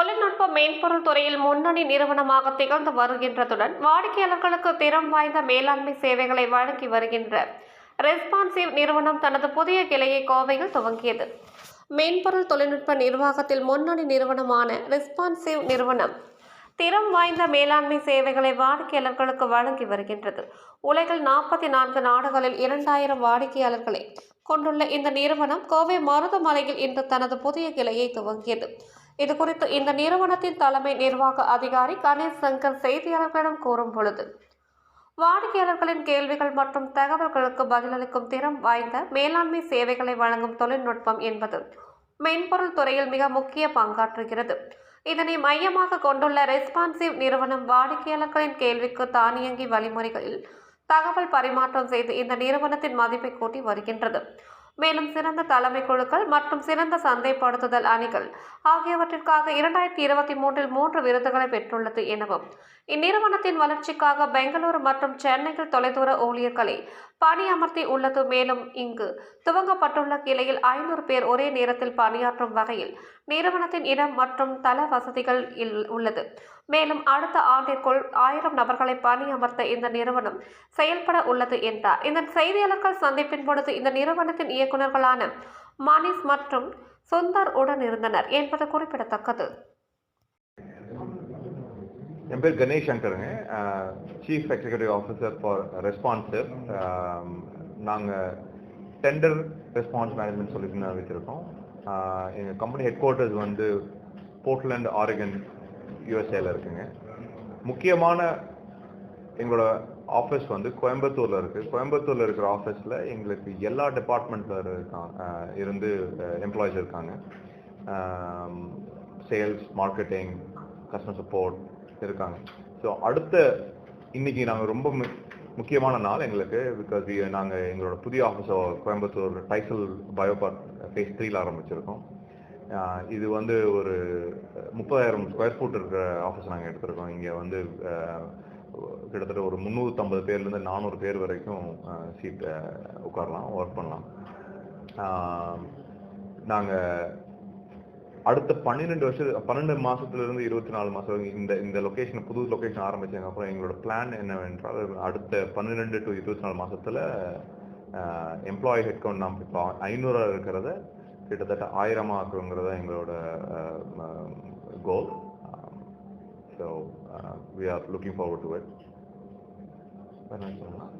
தொழில்நுட்ப மென்பொருள் துறையில் முன்னணி நிறுவனமாக திகழ்ந்து வருகின்றதுடன் வாடிக்கையாளர்களுக்கு திறம் வாய்ந்த மேலாண்மை சேவைகளை வழங்கி வருகின்ற ரெஸ்பான்சிவ் நிறுவனம் தனது புதிய கிளையை கோவையில் துவங்கியது. மென்பொருள் தொழில்நுட்ப நிர்வாகத்தில் முன்னணி நிறுவனமான ரெஸ்பான்சிவ் நிறுவனம் திறம் வாய்ந்த மேலாண்மை சேவைகளை வாடிக்கையாளர்களுக்கு வழங்கி வருகின்றது. உலகில் நாற்பத்தி நான்கு நாடுகளில் இரண்டாயிரம் வாடிக்கையாளர்களை கொண்டுள்ள இந்த நிறுவனம் கோவை மருதமலையில் இன்று தனது புதிய கிளையை துவங்கியது. இதுகுறித்து இந்த நிறுவனத்தின் தலைமை நிர்வாக அதிகாரி கணேஷ் சங்கர் செய்தியாளர்களிடம் கூறும் பொழுது வாடிக்கையாளர்களின் கேள்விகள் மற்றும் தகவல்களுக்கு பதிலளிக்கும் திறம் வாய்ந்த மேலாண்மை சேவைகளை வழங்கும் தொழில்நுட்பம் என்பது மென்பொருள் துறையில் மிக முக்கிய பங்காற்றுகிறது. இதனை மையமாக கொண்டுள்ள ரெஸ்பான்சிவ் நிறுவனம் வாடிக்கையாளர்களின் கேள்விக்கு தானியங்கி வழிமுறைகளில் தகவல் பரிமாற்றம் செய்து இந்த நிறுவனத்தின் மதிப்பை கூட்டி வருகின்றது. மேலும் சிறந்த தலைமை குழுக்கள் மற்றும் சிறந்த சந்தைப்படுத்துதல் அணிகள் ஆகியவற்றிற்காக இரண்டாயிரத்தி இருபத்தி மூன்றில் மூன்று விருதுகளை பெற்றுள்ளது எனவும் இந்நிறுவனத்தின் வளர்ச்சிக்காக பெங்களூரு மற்றும் சென்னையில் தொலைதூர ஊழியர்களை பணியமர்த்தி உள்ளது மேலும் இங்கு. துவங்கப்பட்டுள்ள கிளையில் ஐநூறு பேர் ஒரே நேரத்தில் பணியாற்றும் வகையில் நிறுவனத்தின் இடம் மற்றும் தள வசதிகள் இல்- உள்ளது. மேலும் அடுத்த ஆண்டிற்குள் ஆயிரம் நபர்களை பணியமர்த்த இந்த நிறுவனம் செயல்பட உள்ளது என்றார். இந்த செய்தியாளர்கள் சந்திப்பின் பொழுது இந்த நிறுவனத்தின் இயக்குநர்களான மணிஷ் மற்றும் சுந்தர் உடன் இருந்தனர் என்பது குறிப்பிடத்தக்கது. என் பேர் Ganesh சங்கருங்க. Chief executive officer for responsive நாங்கள் டெண்டர் ரெஸ்பான்ஸ் மேனேஜ்மெண்ட் சொல்லிட்டு வச்சுருக்கோம் எங்கள் கம்பெனி ஹெட் குவார்ட்டர்ஸ் வந்து போர்ட்லேண்ட் ஆரிகன் யூஎஸ்ஏல இருக்குங்க. முக்கியமான எங்களோட ஆஃபீஸ் வந்து கோயம்புத்தூரில் இருக்குது கோயம்புத்தூரில் இருக்கிற ஆஃபீஸில் எங்களுக்கு எல்லா டிபார்ட்மெண்ட்ல இருக்காங்க இருந்து எம்ப்ளாயிஸ் இருக்காங்க. சேல்ஸ் மார்க்கெட்டிங் கஸ்டமர் சப்போர்ட் இருக்காங்க ஸோ அடுத்த இன்னைக்கு நாங்கள் ரொம்ப மு- முக்கியமான நாள் எங்களுக்கு பிகாஸ் நாங்கள் எங்களோட புதிய ஆஃபீஸை கோயம்புத்தூர் டைசல் பயோபார்க் ஃபேஸ் த்ரீல ஆரம்பிச்சிருக்கோம். இது வந்து ஒரு முப்பதாயிரம் ஸ்கொயர் ஃபீட் இருக்கிற ஆஃபீஸ் நாங்கள் எடுத்திருக்கோம். இங்கே வந்து கிட்டத்தட்ட ஒரு முந்நூற்றம்பது பேர்லேருந்து நானூறு பேர் வரைக்கும் சீட் உட்காரலாம் ஒர்க் பண்ணலாம். நாங்கள் அடுத்த பன்னிரெண்டு வருஷம் பன்னெண்டு மாசத்துல இருந்து இருபத்தி நாலு மாசம் இந்த இந்த லொகேஷன் புது லொகேஷன் ஆரம்பிச்சதுக்கு அப்புறம் எங்களோட பிளான் என்னவென்றால் அடுத்த பன்னிரெண்டு டு இருபத்தி நாலு மாசத்துல எம்ப்ளாயி ஹெட் கவுண்ட் நாம் இப்போ ஐநூறா இருக்கிறத கிட்டத்தட்ட ஆயிரமா ஆக்குங்கிறத எங்களோட goal so we are looking forward to it சொல்லலாம்.